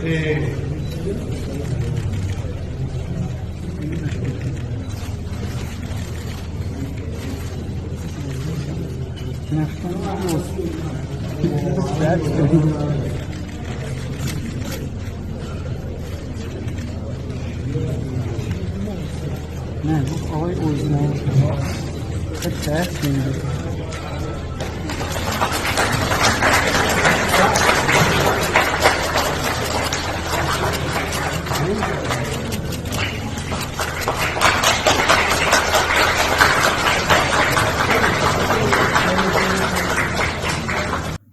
É, nós não Man, why always now? That's fascinating.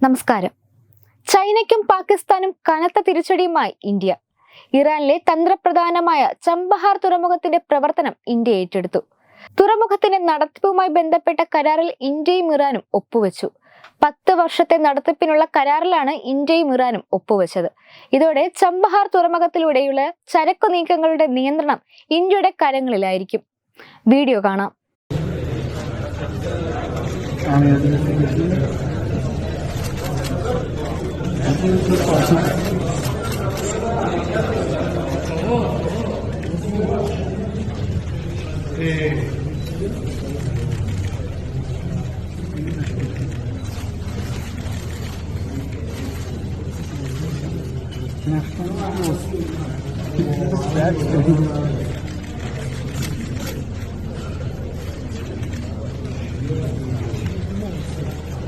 നമസ്കാരം. ചൈനയ്ക്കും പാകിസ്ഥാനും കനത്ത തിരിച്ചടിയുമായി ഇന്ത്യ. ഇറാനിലെ തന്ത്രപ്രധാനമായ ചമ്പഹാർ തുറമുഖത്തിന്റെ പ്രവർത്തനം ഇന്ത്യ ഏറ്റെടുത്തു. തുറമുഖത്തിന്റെ നടത്തിപ്പുമായി ബന്ധപ്പെട്ട കരാറിൽ ഇന്ത്യയും ഇറാനും ഒപ്പുവെച്ചു. പത്ത് വർഷത്തെ നടത്തിപ്പിനുള്ള കരാറിലാണ് ഇന്ത്യയും ഇറാനും ഒപ്പുവെച്ചത്. ഇതോടെ ചമ്പഹാർ തുറമുഖത്തിലൂടെയുള്ള ചരക്കു നീക്കങ്ങളുടെ നിയന്ത്രണം ഇന്ത്യയുടെ കരങ്ങളിലായിരിക്കും. വീഡിയോ കാണാം. Ee,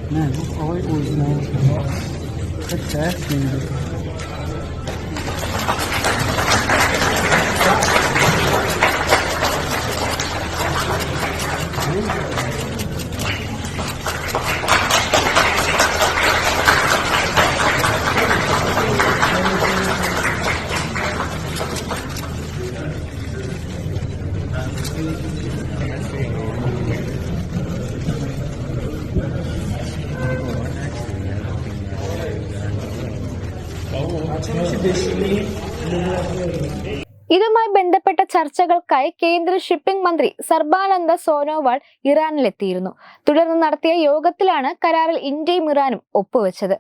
Man, I always know. Fantastic. Thank you. ഇതുമായി ബന്ധപ്പെട്ട ചർച്ചകൾക്കായി കേന്ദ്ര ഷിപ്പിംഗ് മന്ത്രി സർബാനന്ദ സോനോവാൾ ഇറാനിലെത്തിയിരുന്നു. തുടർന്ന് നടത്തിയ യോഗത്തിലാണ് കരാറിൽ ഇന്ത്യയും ഇറാനും ഒപ്പുവെച്ചത്.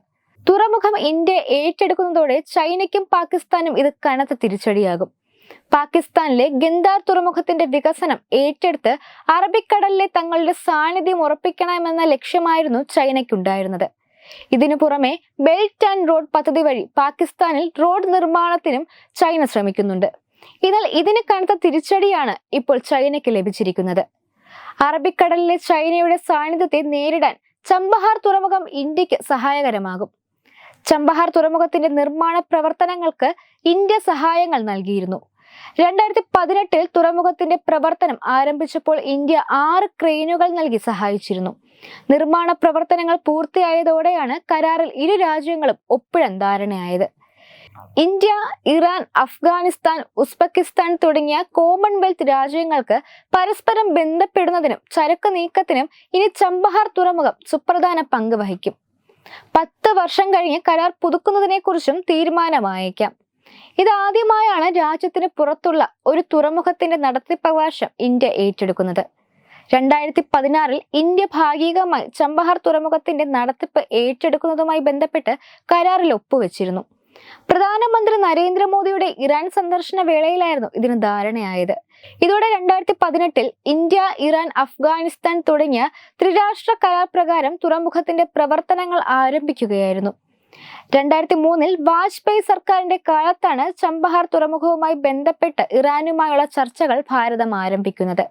തുറമുഖം ഇന്ത്യ ഏറ്റെടുക്കുന്നതോടെ ചൈനയ്ക്കും പാകിസ്ഥാനും ഇത് കനത്ത തിരിച്ചടിയാകും. പാകിസ്ഥാനിലെ ഗന്ദാർ തുറമുഖത്തിന്റെ വികസനം ഏറ്റെടുത്ത് അറബിക്കടലിലെ തങ്ങളുടെ സാന്നിധ്യം ഉറപ്പിക്കണമെന്ന ലക്ഷ്യമായിരുന്നു ചൈനയ്ക്കുണ്ടായിരുന്നത്. ഇതിനു പുറമെ ബെൽറ്റ് ആൻഡ് റോഡ് പദ്ധതി വഴി പാകിസ്ഥാനിൽ റോഡ് നിർമ്മാണത്തിനും ചൈന ശ്രമിക്കുന്നുണ്ട്. എന്നാൽ ഇതിന് കനത്ത തിരിച്ചടിയാണ് ഇപ്പോൾ ചൈനയ്ക്ക് ലഭിച്ചിരിക്കുന്നത്. അറബിക്കടലിലെ ചൈനയുടെ സാന്നിധ്യത്തെ നേരിടാൻ ചമ്പഹാർ തുറമുഖം ഇന്ത്യയ്ക്ക് സഹായകരമാകും. ചമ്പഹാർ തുറമുഖത്തിന്റെ നിർമ്മാണ പ്രവർത്തനങ്ങൾക്ക് ഇന്ത്യ സഹായങ്ങൾ നൽകിയിരുന്നു. രണ്ടായിരത്തി പതിനെട്ടിൽ തുറമുഖത്തിന്റെ പ്രവർത്തനം ആരംഭിച്ചപ്പോൾ ഇന്ത്യ ആറ് ക്രെയിനുകൾ നൽകി സഹായിച്ചിരുന്നു. നിർമ്മാണ പ്രവർത്തനങ്ങൾ പൂർത്തിയായതോടെയാണ് കരാറിൽ ഇരു രാജ്യങ്ങളും ഒപ്പിടം ധാരണയായത്. ഇന്ത്യ ഇറാൻ അഫ്ഗാനിസ്ഥാൻ ഉസ്ബെക്കിസ്ഥാൻ തുടങ്ങിയ കോമൺവെൽത്ത് രാജ്യങ്ങൾക്ക് പരസ്പരം ബന്ധപ്പെടുന്നതിനും ചരക്ക് നീക്കത്തിനും ഇനി ചമ്പഹാർ തുറമുഖം സുപ്രധാന പങ്ക് വഹിക്കും. പത്ത് വർഷം കഴിഞ്ഞ് കരാർ പുതുക്കുന്നതിനെക്കുറിച്ചും തീരുമാനമായേക്കാം. ഇതാദ്യമായാണ് രാജ്യത്തിന് പുറത്തുള്ള ഒരു തുറമുഖത്തിന്റെ നടത്തിപ്പവകാശം ഇന്ത്യ ഏറ്റെടുക്കുന്നത്. രണ്ടായിരത്തി പതിനാറിൽ ഇന്ത്യ ഭാഗികമായി ചമ്പഹാർ തുറമുഖത്തിന്റെ നടത്തിപ്പ് ഏറ്റെടുക്കുന്നതുമായി ബന്ധപ്പെട്ട് കരാറിൽ ഒപ്പുവെച്ചിരുന്നു. പ്രധാനമന്ത്രി നരേന്ദ്രമോദിയുടെ ഇറാൻ സന്ദർശന വേളയിലായിരുന്നു ഇതിന് ധാരണയായത്. ഇതോടെ രണ്ടായിരത്തി പതിനെട്ടിൽ ഇന്ത്യ ഇറാൻ അഫ്ഗാനിസ്ഥാൻ തുടങ്ങിയ ത്രിരാഷ്ട്ര കരാർ പ്രകാരം തുറമുഖത്തിന്റെ പ്രവർത്തനങ്ങൾ ആരംഭിക്കുകയായിരുന്നു. രണ്ടായിരത്തി മൂന്നിൽ വാജ്പേയി സർക്കാരിന്റെ കാലത്താണ് ചമ്പഹാർ തുറമുഖവുമായി ബന്ധപ്പെട്ട് ഇറാനുമായുള്ള ചർച്ചകൾ ഭാരതം ആരംഭിക്കുന്നത്.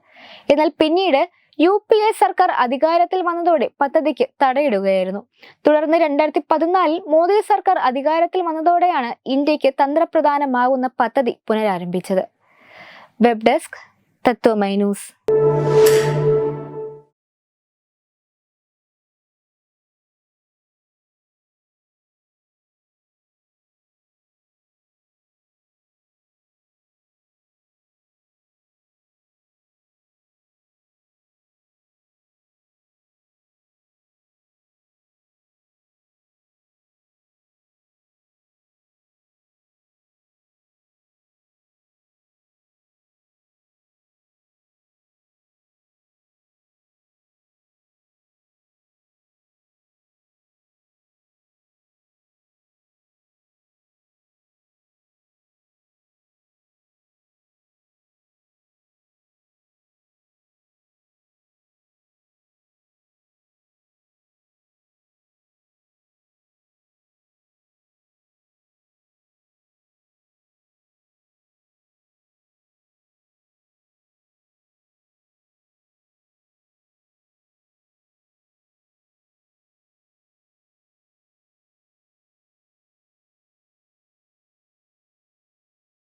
എന്നാൽ പിന്നീട് യു പി എ സർക്കാർ അധികാരത്തിൽ വന്നതോടെ പദ്ധതിക്ക് തടയിടുകയായിരുന്നു. തുടർന്ന് രണ്ടായിരത്തി പതിനാലിൽ മോദി സർക്കാർ അധികാരത്തിൽ വന്നതോടെയാണ് ഇന്ത്യയ്ക്ക് തന്ത്രപ്രധാനമാകുന്ന പദ്ധതി പുനരാരംഭിച്ചത്. Web desk Tatwamayi news.